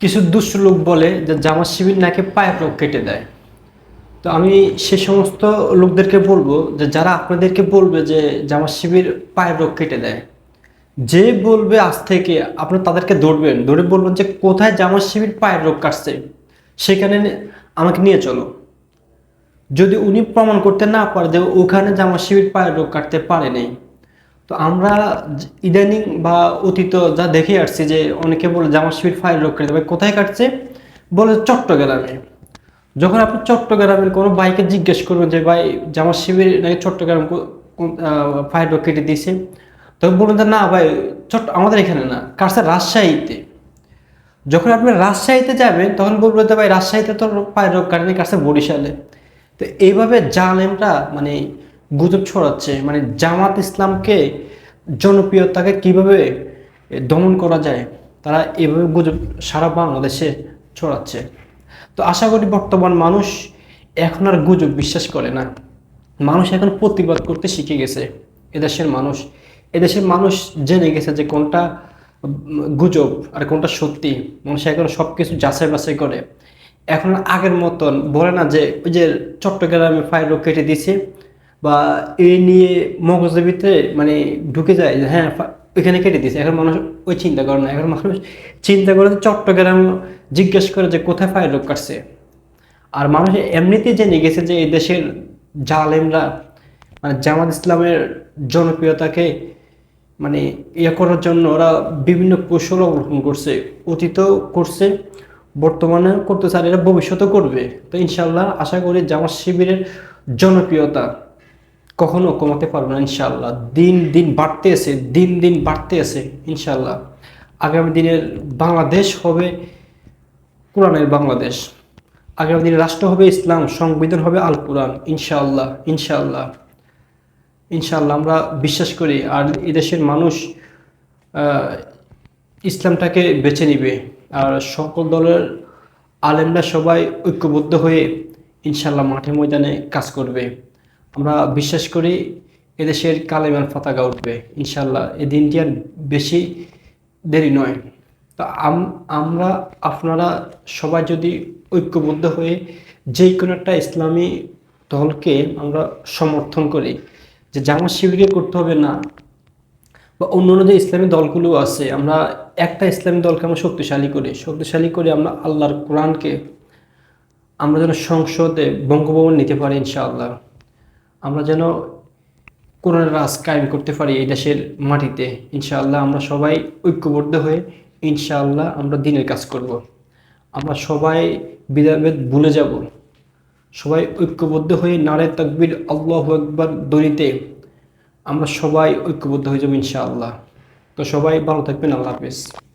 কিছু দুষ্ট লোক বলে যে জামাত শিবির নাকি পায়ের রোগ কেটে দেয়। তো আমি সে সমস্ত লোকদেরকে বলব যে যারা আপনাদেরকে বলবে যে জামাত শিবির পায়ের রোগ কেটে দেয়, যে বলবে আজ থেকে আপনি তাদেরকে ধরবেন, ধরে বলবেন যে কোথায় জামাত শিবির পায়ের রোগ কাটছে, সেখানে আমাকে নিয়ে চলো। যদি উনি প্রমাণ করতে না পারে যে ওখানে জামাত শিবির পায়ের রোগ কাটতে পারে নেই তো আমরা ইদানিং বা অতীত যা দেখে আসছি যে অনেকে বলে জামাত শিবির ফায়ার রোগ পারে, কোথায় কাটছে? বলে চট্টগ্রামে। যখন আপনি চট্টগ্রামের কোনো বাইকে জিজ্ঞেস করবেন যে, ভাই জামাত শিবির নাকি চট্টগ্রাম ফায়ার রোগ কেটে দিয়েছে? তখন বলবেন যে, না ভাই চট্ট আমাদের এখানে না, কাটছে রাজশাহীতে। যখন আপনি রাজশাহীতে যাবেন, তখন বলবেন যে, ভাই, রাজশাহীতে তো ফায়ার রোগ কাটেনি কাটছে বরিশালে। তো এইভাবে জালেমরা মানে গুজব ছড়াচ্ছে। মানে জামাত ইসলামকে জনপ্রিয়তাকে কীভাবে দমন করা যায়, তারা এভাবে গুজব সারা বাংলাদেশে ছড়াচ্ছে। তো আশা করি বর্তমান মানুষ এখন আর গুজব বিশ্বাস করে না। মানুষ এখন প্রতিবাদ করতে শিখে গেছে। এদেশের মানুষ এদেশের মানুষ জেনে গেছে যে কোনটা গুজব আর কোনটা সত্যি। মানুষ এখন সব কিছু যাচাই বাছাই করে। এখন আগের মতন বলে না যে ওই যে চট্টগ্রামে রোগ কেটে দিছে বা এই নিয়ে মগজের ভিতরে মানে ঢুকে যায় যে হ্যাঁ ওইখানে কেটে দিয়েছে। এখন মানুষ ওই চিন্তা করে না। এখন মানুষ চিন্তা করে চট্টগ্রাম জিজ্ঞেস করে যে কোথায় ফায়ার রোগ কাটছে। আর মানুষ এমনিতেই জেনে গেছে যে এই দেশের জালেমরা মানে জামাত ইসলামের জনপ্রিয়তাকে মানে ইয়ে করার জন্য ওরা বিভিন্ন কৌশল অবলম্বন করছে, অতীতও করছে বর্তমানে করতে চায় এরা ভবিষ্যতেও করবে। তো ইনশাল্লাহ আশা করি জামাত শিবিরের জনপ্রিয়তা কখনো কমাতে পারবে না ইনশাল্লাহ দিন দিন বাড়তে আছে দিন দিন বাড়তে আছে ইনশাল্লাহ আগামী দিনের বাংলাদেশ হবে কোরআনের বাংলাদেশ। আগামী দিনের রাষ্ট্র হবে ইসলাম, সংবিধান হবে আল কোরআন ইনশাআল্লাহ ইনশাআল্লাহ। ইনশাআল্লাহ আমরা বিশ্বাস করি, আর এদেশের মানুষ ইসলামটাকে বেছে নিবে। আর সকল দলের আলেমরা সবাই ঐক্যবদ্ধ হয়ে ইনশাআল্লাহ মাঠে ময়দানে কাজ করবে। আমরা বিশ্বাস করি এদেশের কালেমান পতাকা উঠবে, ইনশাল্লাহ। এই দিনটি আর বেশি দেরি নয়। তো আম- আমরা, আপনারা সবাই যদি ঐক্যবদ্ধ হয়ে যে কোনো একটা ইসলামী দলকে আমরা সমর্থন করি যে জামাত শিবিরকে করতে হবে না, বা অন্য অন্য যে ইসলামী দলগুলো আছে, আমরা একটা ইসলামী দলকে আমরা শক্তিশালী করি। শক্তিশালী করে আমরা আল্লাহর কোরআনকে আমরা যেন সংসদে বঙ্গভবন নিতে পারি, ইনশাআল্লাহ। আমরা যেন কোরআনের রাজ কায়েম করতে পারি এই দেশের মাটিতে। ইনশাআল্লাহ আমরা সবাই ঐক্যবদ্ধ হয়ে ইনশাআল্লাহ আমরা দিনের কাজ করব। আমরা সবাই বিদায়ভেদ ভুলে যাব। সবাই ঐক্যবদ্ধ হয়ে নারে তাকবির আল্লাহ একবার দড়িতে আমরা সবাই ঐক্যবদ্ধ হয়ে যাব ইনশাআল্লাহ। তো সবাই ভালো থাকবেন, আল্লাহ হাফিজ।